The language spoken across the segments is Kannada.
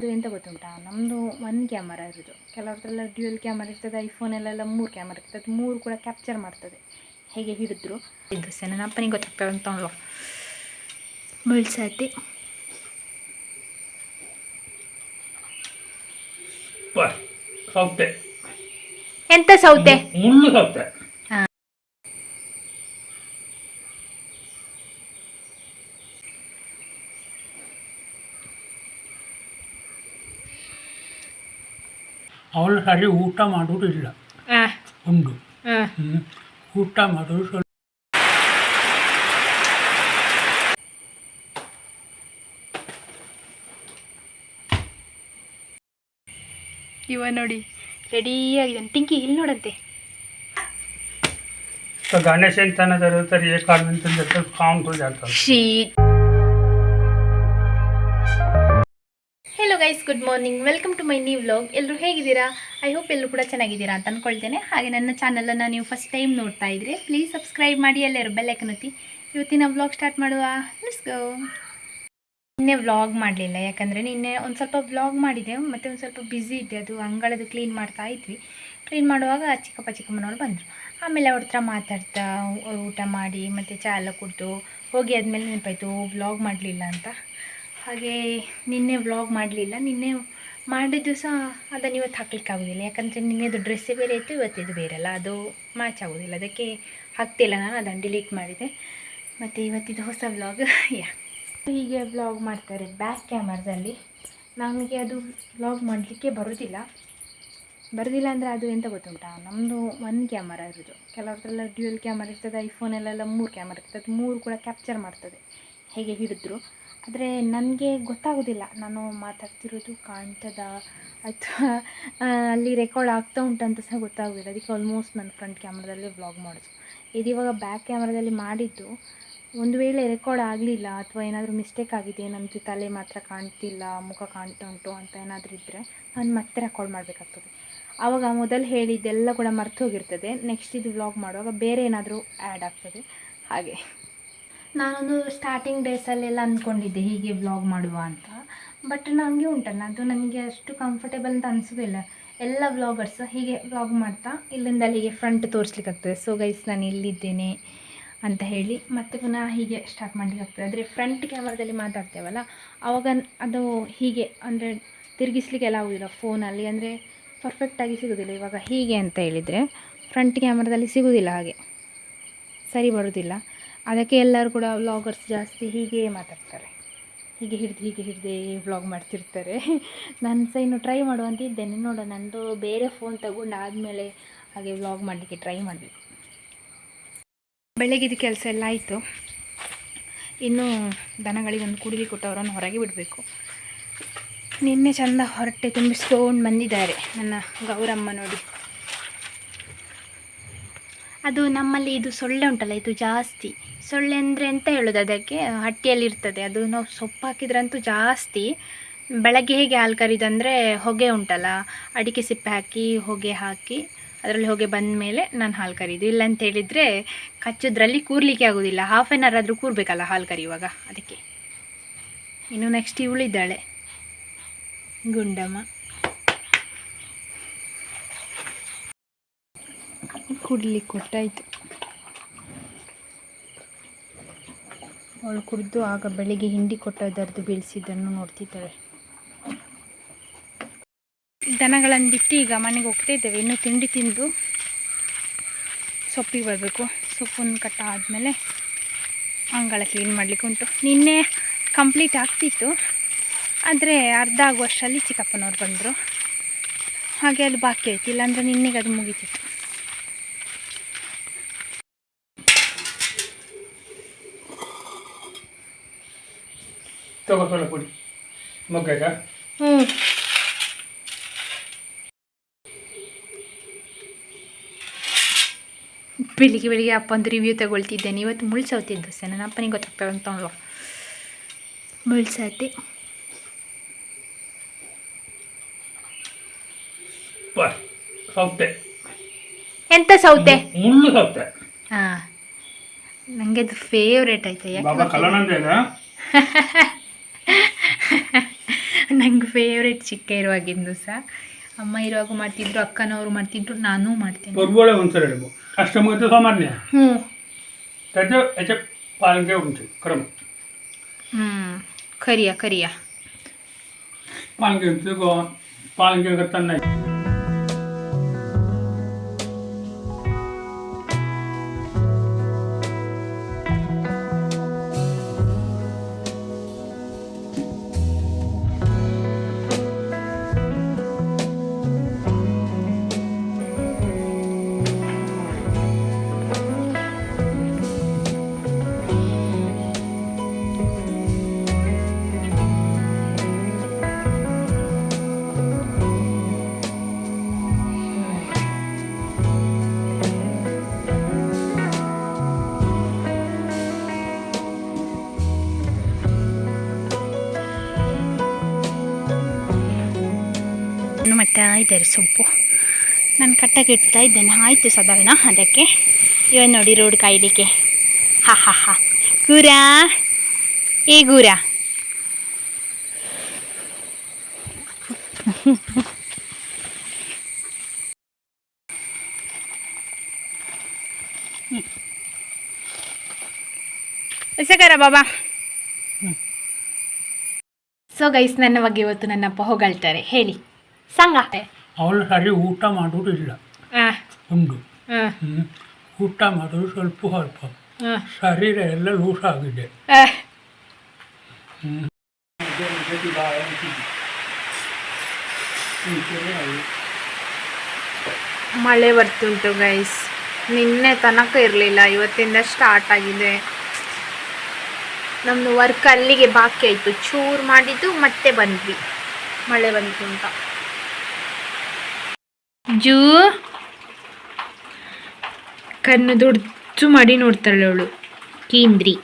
ಅದು ಎಂತ ಗೊತ್ತುಂಟಾ? ನಮ್ಮದು ಒನ್ ಕ್ಯಾಮರಾ ಇರೋದು. ಕೆಲವ್ರದ್ದೆಲ್ಲ ಡ್ಯೂಯಲ್ ಕ್ಯಾಮರಾ ಇರ್ತದೆ ಐಫೋನಲ್ಲೆಲ್ಲ ಮೂರು ಕ್ಯಾಮರಾ ಇರ್ತದೆ. ಅದು ಮೂರು ಕೂಡ ಕ್ಯಾಪ್ಚರ್ ಮಾಡ್ತದೆ. ಹೇಗೆ ಹಿಡಿದ್ರು? ಇದು ಸಹ ನನ್ನ ಅಪ್ಪನಿಗೆ ಗೊತ್ತಾಗ್ತದೆ ಅಂತ ಅಲ್ವಾ ಮುಳ್ಸಾಟಿ ಬ- ಸೌತೆ. ಎಂತ ಸೌತೆ? ಮುಳ್ಳು ಸೌತೆ. ಅವಳು ಸರಿ ಊಟ ಮಾಡೋದಿಲ್ಲ ಉಂಡು. ಊಟ ಮಾಡೋದು ಸ್ವಲ್ಪ ಇವ ನೋಡಿ ರೆಡಿ ಆಗಿದ್ದಾನೆ. ಟಿಂಕಿ ಇಲ್ಲಿ ನೋಡಂತೆ. ಗಣೇಶನ್ ತನದ ತರಿ ಕಾಲ್ ನಿಂತಿದ್ದ ಕಾಂಟ್ ಹೋಗಿ good morning welcome to my new vlog ಎಲ್ಲರೂ ಹೇಗಿದ್ದೀರಾ? ಐ ಹೋಪ್ ಎಲ್ಲರೂ ಕೂಡ ಚೆನ್ನಾಗಿದ್ದೀರಾ ಅಂತ ಅಂದ್ಕೊಳ್ತೇನೆ ಹಾಗೆ ನನ್ನ ಚಾನಲನ್ನು ನೀವು ಫಸ್ಟ್ ಟೈಮ್ ನೋಡ್ತಾ ಇದ್ರೆ ಪ್ಲೀಸ್ ಸಬ್ಸ್ಕ್ರೈಬ್ ಮಾಡಿ ಎಲ್ಲರೂ ಒತ್ತಿ. ಇವತ್ತಿನ ವ್ಲಾಗ್ ಸ್ಟಾರ್ಟ್ ಮಾಡುವ. ಗೋ ನಿನ್ನೆ ವ್ಲಾಗ್ ಮಾಡಲಿಲ್ಲ, ಯಾಕಂದರೆ ನಿನ್ನೆ ಒಂದು ಸ್ವಲ್ಪ ವ್ಲಾಗ್ ಮಾಡಿದೆ. ಮತ್ತು ಒಂದು ಸ್ವಲ್ಪ ಬ್ಯುಸಿ ಇದ್ದೆ. ಅದು ಅಂಗಳದ್ದು ಕ್ಲೀನ್ ಮಾಡ್ತಾ ಇದ್ವಿ. ಕ್ಲೀನ್ ಮಾಡುವಾಗ ಚಿಕ್ಕಪ್ಪ ಚಿಕ್ಕಮ್ಮನವ್ರು ಬಂದರು. ಆಮೇಲೆ ಅವ್ರ ಹತ್ರ ಮಾತಾಡ್ತಾ ಊಟ ಮಾಡಿ, ಮತ್ತು ಚಹಾ ಎಲ್ಲ ಕುಡಿದು ಹೋಗಿ ಆದಮೇಲೆ ನೆನಪಾಯಿತು ವ್ಲಾಗ್ ಮಾಡಲಿಲ್ಲ ಅಂತ. ಹಾಗೆ ನಿನ್ನೆ ವ್ಲಾಗ್ ಮಾಡಲಿಲ್ಲ. ನಿನ್ನೆ ಮಾಡಿದ್ದು ಸಹ ಅದನ್ನು ಇವತ್ತು ಹಾಕ್ಲಿಕ್ಕೆ ಆಗೋದಿಲ್ಲ. ಯಾಕಂದರೆ ನಿನ್ನೆದು ಡ್ರೆಸ್ಸೇ ಬೇರೆ ಇತ್ತು, ಇವತ್ತಿದು ಬೇರೆ ಅಲ್ಲ ಅದು ಮ್ಯಾಚ್ ಆಗೋದಿಲ್ಲ. ಅದಕ್ಕೆ ಹಾಕ್ತಿಲ್ಲ ನಾನು, ಅದನ್ನು ಡಿಲೀಟ್ ಮಾಡಿದೆ. ಮತ್ತು ಇವತ್ತಿದು ಹೊಸ ವ್ಲಾಗ್ ಯಾ ಹೀಗೆ ವ್ಲಾಗ್ ಮಾಡ್ತಾರೆ ಬ್ಯಾಕ್ ಕ್ಯಾಮರದಲ್ಲಿ ನಮಗೆ ಅದು ವ್ಲಾಗ್ ಮಾಡಲಿಕ್ಕೆ ಬರೋದಿಲ್ಲ. ಬರೋದಿಲ್ಲ ಅಂದರೆ ಅದು ಎಂತ ಗೊತ್ತುಂಟಾ? ನಮ್ಮದು ಒನ್ ಕ್ಯಾಮರಾ ಇರೋದು. ಕೆಲವ್ರದ್ದೆಲ್ಲ ಡ್ಯೂಯಲ್ ಕ್ಯಾಮರಾ ಇರ್ತದೆ ಐಫೋನಲ್ಲೆಲ್ಲ ಮೂರು ಕ್ಯಾಮರಾ ಇರ್ತದೆ. ಅದು ಮೂರು ಕೂಡ ಕ್ಯಾಪ್ಚರ್ ಮಾಡ್ತದೆ. ಹೇಗೆ ಹಿಡಿದ್ರು. ಆದರೆ ನನಗೆ ಗೊತ್ತಾಗೋದಿಲ್ಲ. ನಾನು ಮಾತಾಡ್ತಿರೋದು ಕಾಣ್ತದ ಅಥವಾ ಅಲ್ಲಿ ರೆಕಾರ್ಡ್ ಆಗ್ತಾ ಉಂಟಂತ ಸಹ ಗೊತ್ತಾಗೋದಿಲ್ಲ. ಅದಕ್ಕೆ ಆಲ್ಮೋಸ್ಟ್ ನನ್ನ ಫ್ರಂಟ್ ಕ್ಯಾಮ್ರಾದಲ್ಲೇ ವ್ಲಾಗ್ ಮಾಡೋದು. ಇದು ಇವಾಗ ಬ್ಯಾಕ್ ಕ್ಯಾಮ್ರಾದಲ್ಲಿ ಮಾಡಿದ್ದು. ಒಂದು ವೇಳೆ ರೆಕಾರ್ಡ್ ಆಗಲಿಲ್ಲ ಅಥವಾ ಏನಾದರೂ ಮಿಸ್ಟೇಕ್ ಆಗಿದೆ ನಮ್ಮದು ತಲೆ ಮಾತ್ರ ಕಾಣ್ತಿಲ್ಲ, ಮುಖ ಕಾಣ್ತಾ ಉಂಟು ಅಂತ ಏನಾದರೂ ಇದ್ದರೆ ನಾನು ಮತ್ತೆ ರೆಕಾರ್ಡ್ ಮಾಡಬೇಕಾಗ್ತದೆ. ಆವಾಗ ಮೊದಲು ಹೇಳಿದ್ದೆಲ್ಲ ಕೂಡ ಮರ್ತು ಹೋಗಿರ್ತದೆ. ನೆಕ್ಸ್ಟ್ ಇದು ವ್ಲಾಗ್ ಮಾಡುವಾಗ ಬೇರೆ ಏನಾದರೂ ಆ್ಯಡ್ ಆಗ್ತದೆ. ಹಾಗೆ. ನಾನೊಂದು ಸ್ಟಾರ್ಟಿಂಗ್ ಡೇಸಲ್ಲೆಲ್ಲ ಅಂದ್ಕೊಂಡಿದ್ದೆ ಹೀಗೆ ವ್ಲಾಗ್ ಮಾಡುವ ಅಂತ. ಬಟ್ ನನಗೆ ಉಂಟಲ್ಲ, ಅದು ನನಗೆ ಅಷ್ಟು ಕಂಫರ್ಟೇಬಲ್ ಅಂತ ಅನಿಸೋದಿಲ್ಲ ಎಲ್ಲ ವ್ಲಾಗರ್ಸ್ ಹೀಗೆ ವ್ಲಾಗ್ ಮಾಡ್ತಾ, ಇಲ್ಲಿಂದ ಅಲ್ಲಿಗೆ ಫ್ರಂಟ್ ತೋರಿಸ್ಲಿಕ್ಕೆ ಆಗ್ತದೆ ಸೊ ಗೈಸ್ ನಾನು ಇಲ್ಲಿದ್ದೇನೆ ಅಂತ ಹೇಳಿ, ಮತ್ತೆ ಪುನಃ ಹೀಗೆ ಸ್ಟಾರ್ಟ್ ಮಾಡಲಿಕ್ಕೆ ಆಗ್ತದೆ ಆದರೆ ಫ್ರಂಟ್ ಕ್ಯಾಮ್ರಾದಲ್ಲಿ ಮಾತಾಡ್ತೇವಲ್ಲ ಆವಾಗ ಅದು ಹೀಗೆ, ಅಂದರೆ ತಿರುಗಿಸ್ಲಿಕ್ಕೆಲ್ಲ ಆಗೋದಿಲ್ಲ ಫೋನಲ್ಲಿ ಅಂದರೆ ಪರ್ಫೆಕ್ಟಾಗಿ ಸಿಗೋದಿಲ್ಲ. ಇವಾಗ ಹೀಗೆ ಅಂತ ಹೇಳಿದರೆ ಫ್ರಂಟ್ ಕ್ಯಾಮ್ರಾದಲ್ಲಿ ಸಿಗೋದಿಲ್ಲ ಹಾಗೆ. ಸರಿ ಬರೋದಿಲ್ಲ. ಅದಕ್ಕೆ ಎಲ್ಲರೂ ಕೂಡ ವ್ಲಾಗರ್ಸ್ ಜಾಸ್ತಿ ಹೀಗೆ ಮಾತಾಡ್ತಾರೆ. ಹೀಗೆ ಹಿಡಿದು ಹೀಗೆ ಹಿಡ್ದು ವ್ಲಾಗ್ ಮಾಡ್ತಿರ್ತಾರೆ. ನಾನು ಸಹ ಇನ್ನು ಟ್ರೈ ಮಾಡುವಂತ ಇದ್ದೇನೆ. ನೋಡೋಣ ನಂದು ಬೇರೆ ಫೋನ್ ತಗೊಂಡು ಆದಮೇಲೆ ಹಾಗೆ ವ್ಲಾಗ್ ಮಾಡಲಿಕ್ಕೆ ಟ್ರೈ ಮಾಡಬೇಕು. ಬೆಳಗಿದ ಕೆಲಸ ಎಲ್ಲ ಆಯಿತು. ಇನ್ನು ದನಗಳಿಗೆ ಒಂದು ಕುಡಿಲಿಕ್ಕೆ ಕೊಟ್ಟು ಅವರನ್ನು ಹೊರಗೆ ಬಿಡಬೇಕು. ನಿನ್ನೆ ಚಂದ ಹೊರಟೆ ತುಂಬಿಸ್ಕೊಂಡು ಬಂದಿದ್ದಾರೆ ನನ್ನ ಗೌರಮ್ಮ ನೋಡಿ. ಅದು ನಮ್ಮಲ್ಲಿ ಇದು ಸೊಳ್ಳೆ ಉಂಟಲ್ಲ, ಇದು ಜಾಸ್ತಿ. ಸೊಳ್ಳೆ ಅಂದರೆ ಎಂತ ಹೇಳೋದು ಅದಕ್ಕೆ? ಹಟ್ಟಿಯಲ್ಲಿ ಇರ್ತದೆ. ಅದು ನಾವು ಸೊಪ್ಪು ಹಾಕಿದ್ರಂತೂ ಜಾಸ್ತಿ. ಬೆಳಗ್ಗೆ ಹೇಗೆ ಹಾಲು ಕರಿದಂದರೆ ಹೊಗೆ ಉಂಟಲ್ಲ, ಅಡಿಕೆ ಸಿಪ್ಪೆ ಹಾಕಿ, ಹೊಗೆ ಹಾಕಿ, ಅದರಲ್ಲಿ ಹೊಗೆ ಬಂದ ಮೇಲೆ ನಾನು ಹಾಲು ಕರೀದು. ಇಲ್ಲ ಅಂತ ಹೇಳಿದರೆ ಕಚ್ಚಿದ್ರಲ್ಲಿ ಕೂರ್ಲಿಕ್ಕೆ ಆಗೋದಿಲ್ಲ. ಹಾಫ್ ಆನ್ ಅವರ್ ಆದರೂ ಕೂರಬೇಕಲ್ಲ ಹಾಲು ಕರೆಯುವಾಗ. ಅದಕ್ಕೆ. ಇನ್ನು ನೆಕ್ಸ್ಟ್ ಇವಳಿದ್ದಾಳೆ. ಗುಂಡಮ್ಮ. ಕುಡ್ಲಿಕ್ಕೆ ಕೊಟ್ಟಾಯಿತು. ಅವಳು ಕುಡಿದು ಆಗ ಬೆಳಿಗ್ಗೆ ಹಿಂಡಿ ಕೊಟ್ಟದರ್ದು ಬೀಳಿಸಿದ್ದನ್ನು ನೋಡ್ತಿದ್ದಾಳೆ ದನಗಳನ್ನು ಬಿಟ್ಟು ಈಗ ಮನೆಗೆ ಹೋಗ್ತಾ ಇದ್ದೇವೆ. ಇನ್ನು ತಿಂಡಿ ತಿಂದು ಸೊಪ್ಪಿಗೆ ಬರಬೇಕು. ಸೊಪ್ಪನ್ನು ಕಟ್ಟ ಆದಮೇಲೆ ಅಂಗಳ ಕ್ಲೀನ್ ಮಾಡಲಿಕ್ಕೆ ಉಂಟು. ನಿನ್ನೆ ಕಂಪ್ಲೀಟ್ ಆಗ್ತಿತ್ತು. ಆದರೆ ಅರ್ಧ ಆಗುವಷ್ಟರಲ್ಲಿ ಚಿಕ್ಕಪ್ಪನವ್ರು ಬಂದರು. ಹಾಗೆ ಅಲ್ಲಿ ಬಾಕಿ ಆಯ್ತು. ಇಲ್ಲಾಂದರೆ ನಿನ್ನೆಗೆ ಅದು ಮುಗೀತಿತ್ತು. ಮಗ್ಗಾಗ ಹ್ಞೂ ಬೆಳಿಗ್ಗೆ ಬೆಳಿಗ್ಗೆ ಅಪ್ಪಂದು ರಿವ್ಯೂ ತಗೊಳ್ತಿದ್ದೇನೆ ಇವತ್ತು ಮುಳ್ಸೌತಿ ದೋಸೆ ನನ್ನ ಅಪ್ಪನಿಗೆ ಗೊತ್ತಾಗ್ತದೆ ಅಂತ ಅವಳು ಮುಳ್ಸೌತಿ ಸೌತೆ ಎಂತ ಸೌತೆ ಮುಳ್ಳು ಸೌತೆ ಹಾಂ. ನನಗೆ ಅದು ಫೇವ್ರೇಟ್ ಆಯ್ತು. ಯಾಕೆ ನಂಗೆ ಫೇವ್ರೇಟ್ ಚಿಕ್ಕ ಇರುವಾಗಿಂದು ಸಹ ಅಮ್ಮ ಇರುವಾಗ ಮಾಡ್ತಿದ್ರು ಅಕ್ಕನವರು ಮಾಡ್ತಿದ್ರು ನಾನು ಮಾಡ್ತೀನಿ. ಒಗ್ಗೋಳೆ ಒಂದ್ಸಲ ಹೇಳ್ಬೋದು ಅಷ್ಟಮಿ ಸಾಮಾನ್ಯ? ಯಜ ಪಾಲನೆ ಕ್ರಮ. ಹ್ಞೂ. ಕರಿಯ ಕರಿಯ. ಪಾಲನೆ ಉಂಟು ತನ್ನ ಕಟ್ತಾ ಇದ್ದಾರೆ ಸೊಪ್ಪು. ನಾನು ಕಟ್ಟಾಗಿ ಇಡ್ತಾ ಇದ್ದೇನೆ. ಆಯಿತು ಸಾಧಾರಣ, ಅದಕ್ಕೆ ಇವಾಗ ನೋಡಿ ರೋಡ್ ಕಾಯ್ಲಿಕ್ಕೆ. ಹಾ ಹಾ ಹಾ. ಗೂರ? ಏ ಗೂರ? ಎಸಗರ ಬಾಬಾ. ಸೊ ಗೈಸ್ ನನ್ನ ಬಗ್ಗೆ ಇವತ್ತು ನನ್ನ ಅಪ್ಪ ಹೊಗಳ್ತಾರೆ. ಹೇಳಿ. ಸಂಗ ಅವಳು ಸರಿ ಊಟ ಮಾಡೋದು ಇಲ್ಲ. ಉಂಡು. ಊಟ ಮಾಡೋದು ಸ್ವಲ್ಪ ಸ್ವಲ್ಪ. ಶರೀರ ಎಲ್ಲ ಲೂಸ್ ಆಗಿದೆ. ಮಳೆ ಬರ್ತುಂಟು ಗೈಸ್ ನಿನ್ನೆ ತನಕ ಇರಲಿಲ್ಲ ಇವತ್ತಿಂದ ಸ್ಟಾರ್ಟ್ ಆಗಿದೆ. ನಮ್ಮದು ವರ್ಕ್ ಅಲ್ಲಿಗೆ ಬಾಕಿ ಆಯಿತು. ಚೂರು ಮಾಡಿದ್ದು ಮತ್ತೆ ಬಂದ್ವಿ. ಮಳೆ ಬಂತು ಅಂತ. ಜೂ. ಕಣ್ಣು ದೊಡ್ಡ ಮಾಡಿ ನೋಡ್ತಾಳೆ ಅವಳು. ಕೇಂದ್ರಿ.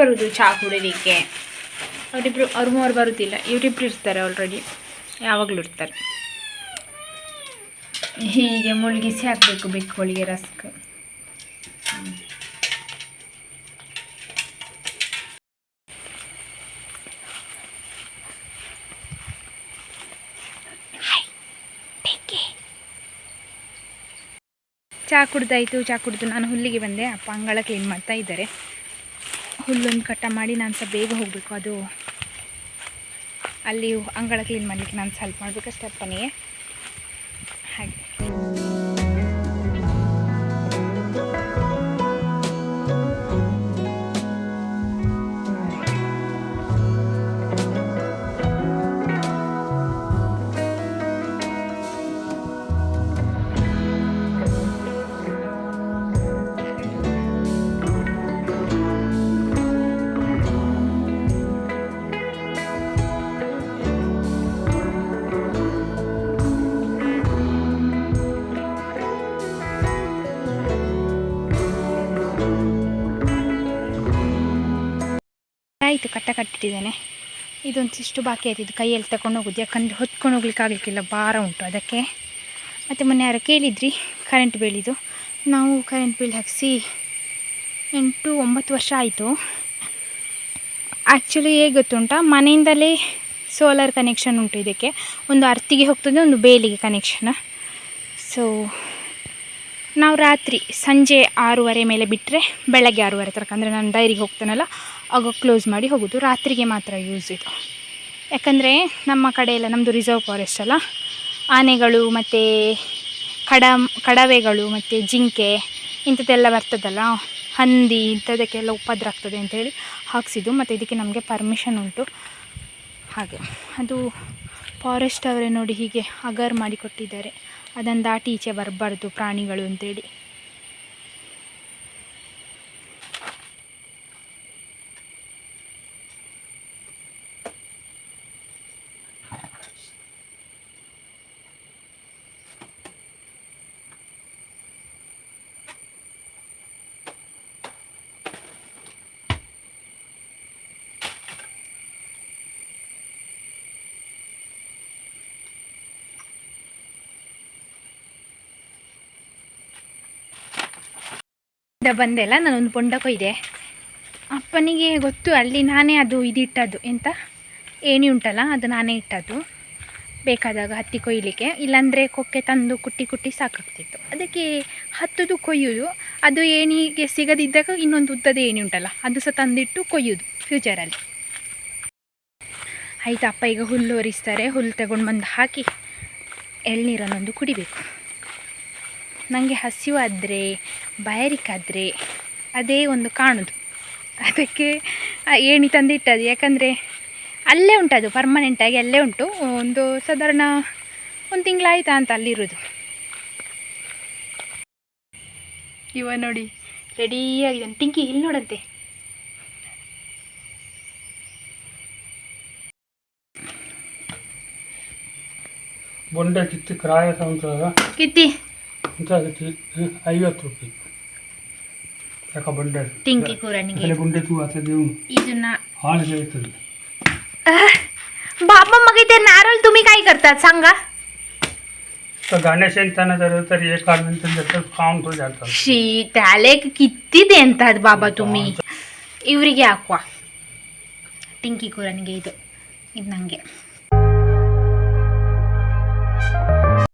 ಬರುದು ಚಹಾ ಕುಡಿಯೋದಕ್ಕೆ ಅವರಿಬ್ರು ಅವ್ರ ಮೂವರು ಬರುತ್ತಿಲ್ಲ ಇವರಿಬ್ರು ಇರ್ತಾರೆ ಆಲ್ರೆಡಿ ಯಾವಾಗಲೂ ಇರ್ತಾರೆ ಹೀಗೆ ಮುಳುಗಿಸಿ ಹಾಕಬೇಕು ಬೆಕ್ಕುಗಳಿಗೆ ರಸ್ಕ್. ಚಹಾ ಕುಡ್ದಾಯಿತು ಚಹಾ ಕುಡಿದು ನಾನು ಹುಲ್ಲಿಗೆ ಬಂದೆ. ಅಪ್ಪ ಅಂಗಳ ಕ್ಲೀನ್ ಮಾಡ್ತಾ ಇದ್ದಾರೆ. ಹುಲ್ಲೊಂದು ಕಟ್ಟ ಮಾಡಿ ನಾನು ಸಹ ಬೇಗ ಹೋಗಬೇಕು. ಅದು ಅಲ್ಲಿ ಅಂಗಳ ಕ್ಲೀನ್ ಮಾಡಲಿಕ್ಕೆ ನಾನು ಸ್ವಲ್ಪ ಮಾಡಬೇಕಷ್ಟೇ ಅಪ್ಪನಿಗೆ. ಆಯಿತು, ಕಟ್ಟ ಕಟ್ಟಿಟ್ಟಿದ್ದೇನೆ. ಇದೊಂದಿಷ್ಟು ಬಾಕಿ ಆಯ್ತು. ಇದು ಕೈಯಲ್ಲಿ ತಗೊಂಡು ಹೋಗೋದು ಯಾಕಂದರೆ ಹೊತ್ಕೊಂಡು ಹೋಗ್ಲಿಕ್ಕೆ ಆಗಲಿಕ್ಕಿಲ್ಲ. ಭಾರ ಉಂಟು ಅದಕ್ಕೆ. ಮತ್ತು ಮೊನ್ನೆ ಯಾರೋ ಕೇಳಿದ್ರಿ ಕರೆಂಟ್ ಬಿಲ್ಲಿದು ನಾವು ಕರೆಂಟ್ ಬಿಲ್ ಹಾಕಿಸಿ ಎಂಟು, ಒಂಬತ್ತು ವರ್ಷ ಆಯಿತು. ಆ್ಯಕ್ಚುಲಿ ಹೇಗೆ ಗೊತ್ತುಂಟ? ಮನೆಯಿಂದಲೇ ಸೋಲಾರ್ ಕನೆಕ್ಷನ್ ಉಂಟು ಇದಕ್ಕೆ. ಒಂದು ಅರ್ತಿಗೆ ಹೋಗ್ತದೆ, ಒಂದು ಬೇಲಿಗೆ ಕನೆಕ್ಷನ್ ಸೊ ನಾವು ರಾತ್ರಿ ಸಂಜೆ ಆರೂವರೆ ಮೇಲೆ ಬಿಟ್ಟರೆ ಬೆಳಗ್ಗೆ ಆರೂವರೆ ತರಕ ಅಂದರೆ ನಾನು ಡೈರಿಗೆ ಹೋಗ್ತಾನಲ್ಲ ಆಗ ಕ್ಲೋಸ್ ಮಾಡಿ ಹೋಗೋದು. ರಾತ್ರಿಗೆ ಮಾತ್ರ ಯೂಸ್ ಇದು. ಯಾಕಂದರೆ ನಮ್ಮ ಕಡೆ ನಮ್ಮದು ರಿಸರ್ವ್ ಫಾರೆಸ್ಟ್ ಅಲ್ಲ. ಆನೆಗಳು ಮತ್ತು ಕಡ ಕಡವೆಗಳು ಮತ್ತು ಜಿಂಕೆ ಇಂಥದ್ದೆಲ್ಲ ಬರ್ತದಲ್ಲ. ಹಂದಿ ಇಂಥದಕ್ಕೆಲ್ಲ ಉಪದ್ರ ಆಗ್ತದೆ ಅಂತೇಳಿ ಹಾಕ್ಸಿದ್ದು. ಮತ್ತು ಇದಕ್ಕೆ ನಮಗೆ ಪರ್ಮಿಷನ್ ಉಂಟು. ಹಾಗೆ. ಅದು ಫಾರೆಸ್ಟ್ ಅವರೇ ನೋಡಿ ಹೀಗೆ ಅಗರ್ ಮಾಡಿ ಕೊಟ್ಟಿದ್ದಾರೆ. ಅದನ್ನು ದಾಟಿ ಈಚೆ ಬರಬಾರ್ದು ಪ್ರಾಣಿಗಳು ಅಂತೇಳಿ ಇಂದ ಬಂದೆಲ್ಲ ನಾನೊಂದು ಪೊಂಡ ಕೊಯ್ದೆ ಅಪ್ಪನಿಗೆ ಗೊತ್ತು, ಅಲ್ಲಿ ನಾನೇ ಅದು ಇದಿಟ್ಟದ್ದು. ಎಂತ? ಏಣಿ ಉಂಟಲ್ಲ, ಅದು ನಾನೇ ಇಟ್ಟದ್ದು. ಬೇಕಾದಾಗ ಹತ್ತಿ ಕೊಯ್ಲಿಕ್ಕೆ. ಇಲ್ಲಾಂದರೆ ಕೊಕ್ಕೆ ತಂದು ಕುಟ್ಟಿ ಕುಟ್ಟಿ ಸಾಕಾಗ್ತಿತ್ತು. ಅದಕ್ಕೆ ಹತ್ತದು ಕೊಯ್ಯೋದು. ಅದು ಏಣಿಗೆ ಸಿಗದಿದ್ದಾಗ ಇನ್ನೊಂದು ಉದ್ದದ ಏಣಿ ಉಂಟಲ್ಲ, ಅದು ಸಹ ತಂದಿಟ್ಟು ಕೊಯ್ಯೋದು ಫ್ಯೂಚರಲ್ಲಿ ಆಯಿತು, ಅಪ್ಪ ಈಗ ಹುಲ್ಲು ಒರಿಸ್ತಾರೆ. ಹುಲ್ಲು ತಗೊಂಡು ಬಂದು ಹಾಕಿ ಎಳ್ನೀರನ್ನೊಂದು ಕುಡಿಬೇಕು. ನನಗೆ ಹಸಿವಾದರೆ ಬಾಯಾರಿಕಾದರೆ ಅದೇ ಒಂದು ಕಾಣೋದು. ಅದಕ್ಕೆ ಏಣಿ ತಂದಿಟ್ಟದು ಯಾಕಂದರೆ ಅಲ್ಲೇ ಉಂಟದು ಪರ್ಮನೆಂಟಾಗಿ ಅಲ್ಲೇ ಉಂಟು. ಒಂದು ಸಾಧಾರಣ ಒಂದು ತಿಂಗಳಾಯ್ತಾ ಅಂತ ಅಲ್ಲಿರೋದು. ಇವ ನೋಡಿ ರೆಡಿಯಾಗಿದ್ದಾನೆ ಟಿಂಕಿ ಇಲ್ಲಿ ನೋಡಂತೆ. ಬೊಂಡೆ ಕಿತ್ತಿ ಕ್ರಾಯ ಸಂತ ಕಿತ್ತಿ. ಅಂತ ಕಿತ್ತಿ ಐವತ್ತು ರೂಪಾಯಿ ಯಾಕ ಬೊಂಡೆ ಟಿಂಕಿ ಕೂರನಿಗೆ ಅಲ್ಲೇ ಬೊಂಡೆ ತೂ ಆತ ದೇವು ಇದನ್ನ हाल जायचं बाबा मग इथे नारळ तुम्ही काय करतात सांगा तर गाण्या शेणताना जर तर एक नंतर जर खाऊन तो जातात ಶೀ ತಲೆಗೆ ಕಿತ್ತಿ ಎಂತದ್ ಬಾಬಾ ತುಮಿ ಇವರಿಗೆ ಹಾಕುವ ಟಿಂಕಿ ಕೂರನಿಗೆ ಇದು ಇದು ನನಗೆ